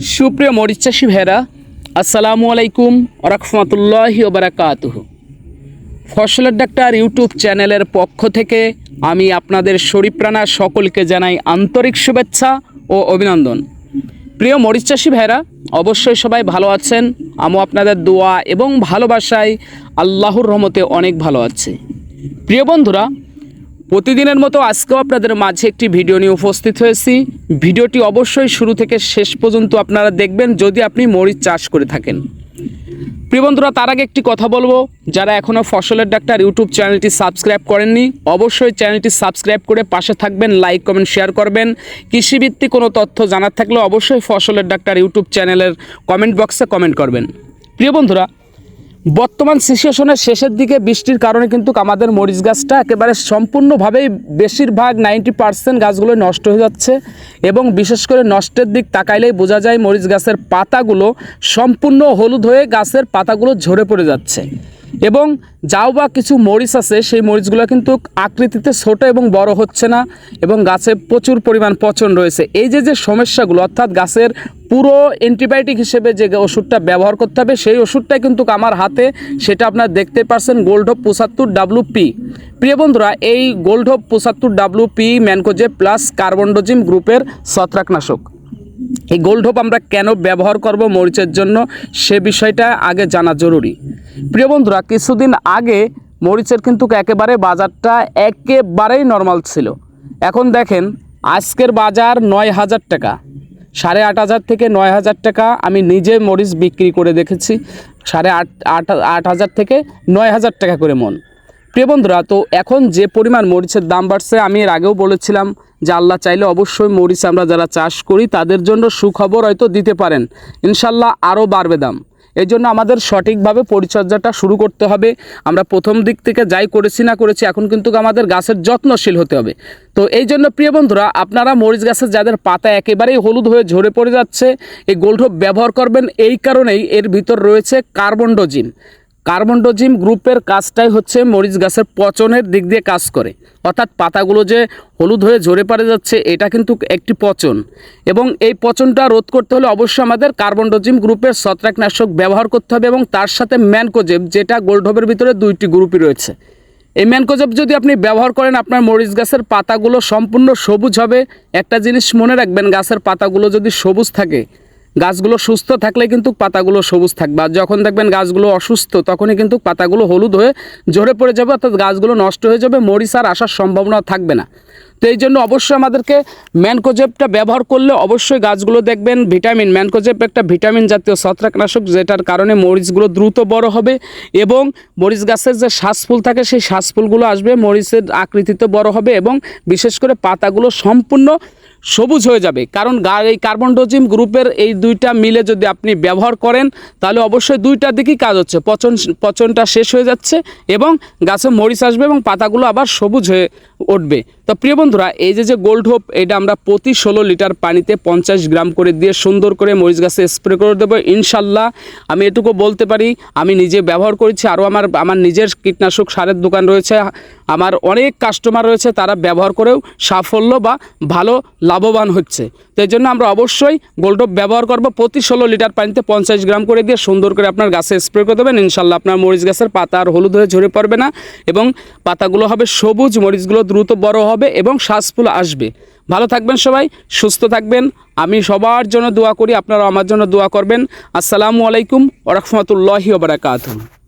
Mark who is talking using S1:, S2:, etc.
S1: সুপ্রিয় মরিচ চাষি ভেরা আসসালামু আলাইকুম রহমতুল্লাহি ওবরাকাতুহ। ফসলের ডাক্তার ইউটিউব চ্যানেলের পক্ষ থেকে আমি আপনাদের শরীপ্রাণা সকলকে জানাই আন্তরিক শুভেচ্ছা ও অভিনন্দন। প্রিয় মরিচ চাষি অবশ্যই সবাই ভালো আছেন আমও আপনাদের দোয়া এবং ভালোবাসায় আল্লাহর রহমতে অনেক ভালো আছে। প্রিয় বন্ধুরা প্রতিদিনের মতো আজকেও আপনাদের মাঝে একটি ভিডিও নিয়ে উপস্থিত হয়েছি। ভিডিওটি অবশ্যই শুরু থেকে শেষ পর্যন্ত আপনারা দেখবেন যদি আপনি মরিচ চাষ করে থাকেন। প্রিয় বন্ধুরা, তার আগে একটি কথা বলব। যারা এখনও ফসলের ডাক্তার ইউটিউব চ্যানেলটি সাবস্ক্রাইব করেননি, অবশ্যই চ্যানেলটি সাবস্ক্রাইব করে পাশে থাকবেন, লাইক, কমেন্ট, শেয়ার করবেন। কৃষিভিত্তিক কোনো তথ্য জানার থাকলে অবশ্যই ফসলের ডাক্তার ইউটিউব চ্যানেলের কমেন্ট বক্সে কমেন্ট করবেন। প্রিয় বন্ধুরা বর্তমান সিচুয়েশনের শেষের দিকে বৃষ্টির কারণে কিন্তু আমাদের মরিচ গাছটা একেবারে সম্পূর্ণভাবেই বেশিরভাগ নাইনটি পার্সেন্ট গাছগুলো নষ্ট হয়ে যাচ্ছে এবং বিশেষ করে নষ্টের দিক তাকাইলেই বোঝা যায় মরিচ গাছের পাতাগুলো সম্পূর্ণ হলুদ হয়ে গাছের পাতাগুলো ঝরে পড়ে যাচ্ছে। এবং যাও বা কিছু মরিচ আছে, সেই মরিচগুলো কিন্তু আকৃতিতে ছোট এবং বড় হচ্ছে না এবং গাছে প্রচুর পরিমাণ পচন রয়েছে। এই যে যে সমস্যাগুলো, অর্থাৎ গাছের পুরো অ্যান্টিবায়োটিক হিসেবে যে ওষুধটা ব্যবহার করতে হবে, সেই ওষুধটাই কিন্তু আমার হাতে, সেটা আপনারা দেখতে পারছেন গোল্ডহোপ পঁচাত্তর ডাব্লু পি প্রিয় বন্ধুরা, এই গোল্ডহোপ পঁচাত্তর W P mancozeb plus carbendazim গ্রুপের ছত্রাকনাশক। এই গোল্ডহোপ আমরা কেন ব্যবহার করব মরিচের জন্য সে বিষয়টা আগে জানা জরুরি। প্রিয় বন্ধুরা, কিছুদিন আগে মরিচের কিন্তু একেবারে বাজারটা একেবারেই নর্মাল ছিল। এখন দেখেন, আজকের বাজার নয় হাজার টাকা। সাড়ে আট হাজার থেকে নয় হাজার টাকা আমি নিজে মরিচ বিক্রি করে দেখেছি। সাড়ে আট আট আট হাজার থেকে নয় হাজার টাকা করে মন। প্রিয় বন্ধুরা, তো এখন যে পরিমাণ মরিচের দাম বাড়ছে, আমি এর আগেও বলেছিলাম যে আল্লাহ চাইলে অবশ্যই মরিচ আমরা যারা চাষ করি, তাদের জন্য সুখবর হয়তো দিতে পারেন। ইনশাল্লাহ আরও বাড়বে দাম। এই জন্য আমাদের সঠিকভাবে পরিচর্যাটা শুরু করতে হবে। আমরা প্রথম দিক থেকে যাই করেছি না করেছি, এখন কিন্তু আমাদের গাছের যত্নশীল হতে হবে। তো এই জন্য প্রিয় বন্ধুরা, আপনারা মরিচ গাছের যাদের পাতা একেবারেই হলুদ হয়ে ঝরে পড়ে যাচ্ছে, এই গোল্ডহোপ ব্যবহার করবেন, এই কারণেই এর ভিতর রয়েছে কার্বন কার্বনডোজিন। কার্বনডোজিম গ্রুপের কাজটাই হচ্ছে মরিচ গাছের পচনের দিক দিয়ে কাজ করে। অর্থাৎ পাতাগুলো যে হলুদ হয়ে ঝরে পড়ে যাচ্ছে, এটা কিন্তু একটি পচন। এবং এই পচনটা রোধ করতে হলে অবশ্যই আমাদের কার্বনডোজিম গ্রুপের ছত্রাকনাশক ব্যবহার করতে হবে এবং তার সাথে ম্যানকোজেব, যেটা গোল্ডহবের ভিতরে দুইটি গ্রুপই রয়েছে। এই ম্যানকোজেব যদি আপনি ব্যবহার করেন, আপনার মরিচ গাছের পাতাগুলো সম্পূর্ণ সবুজ হবে। একটা জিনিস মনে রাখবেন, গাছের পাতাগুলো যদি সবুজ থাকে গাছগুলো সুস্থ থাকলে কিন্তু পাতাগুলো সবুজ থাকবে। আর যখন দেখবেন গাছগুলো অসুস্থ, তখনই কিন্তু পাতাগুলো হলুদ হয়ে ঝরে পড়ে যাবে, অর্থাৎ গাছগুলো নষ্ট হয়ে যাবে, মরিচ আর আসার সম্ভাবনা থাকবে না। তো এই জন্য অবশ্যই আমাদেরকে ম্যানকোজেবটা ব্যবহার করলে অবশ্যই গাছগুলো দেখবেন ভিটামিন। ম্যানকোজেব একটা ভিটামিন জাতীয় ছত্রাকনাশক, যেটার কারণে মরিচগুলো দ্রুত বড় হবে এবং মরিচ গাছের যে শ্বাসফুল থাকে, সেই শ্বাসফুলগুলো আসবে, মরিচের আকৃতিতে বড় হবে এবং বিশেষ করে পাতাগুলো সম্পূর্ণ সবুজ হয়ে যাবে। কারণ এই কার্বনডোজিম গ্রুপের এই দুইটা মিলে যদি আপনি ব্যবহার করেন, তাহলে অবশ্যই দুইটা দিকেই কাজ হচ্ছে। পচন, পচনটা শেষ হয়ে যাচ্ছে এবং গাছে মরিচ আসবে এবং পাতাগুলো আবার সবুজ হয়ে উঠবে। তো প্রিয় বন্ধুরা, এই যে যে গোল্ড হোপ এটা আমরা প্রতি ষোলো লিটার পানিতে পঞ্চাশ গ্রাম করে দিয়ে সুন্দর করে মরিচ গাছে স্প্রে করে দেবো, ইনশাল্লাহ। আমি এটুকু বলতে পারি, আমি নিজে ব্যবহার করেছি, আরও আমার আমার নিজের কীটনাশক সারের দোকান রয়েছে, আমার অনেক কাস্টমার রয়েছে, তারা ব্যবহার করেও সাফল্য বা ভালো লাভবান হচ্ছে। তো জন্য আমরা অবশ্যই গোল্ডপ ব্যবহার করব, প্রতি ষোলো লিটার পানিতে পঞ্চাশ গ্রাম করে দিয়ে সুন্দর করে আপনার গাছে স্প্রে করে দেবেন, ইনশাল্লাহ আপনার মরিচ গাছের পাতা আর হলুদ হয়ে ঝরে পড়বে না, এবং পাতাগুলো হবে সবুজ, মরিচগুলো দ্রুত বড় হবে। এবং শ্বাসফুল আসবে। ভালো থাকবেন সবাই, সুস্থ থাকবেন। আমি সবার জন্য দোয়া করি আপনারা আমার জন্য দোয়া করবেন। আসসালামু আলাইকুম ওরহমতুল্লাহি ওবরাকাতুহ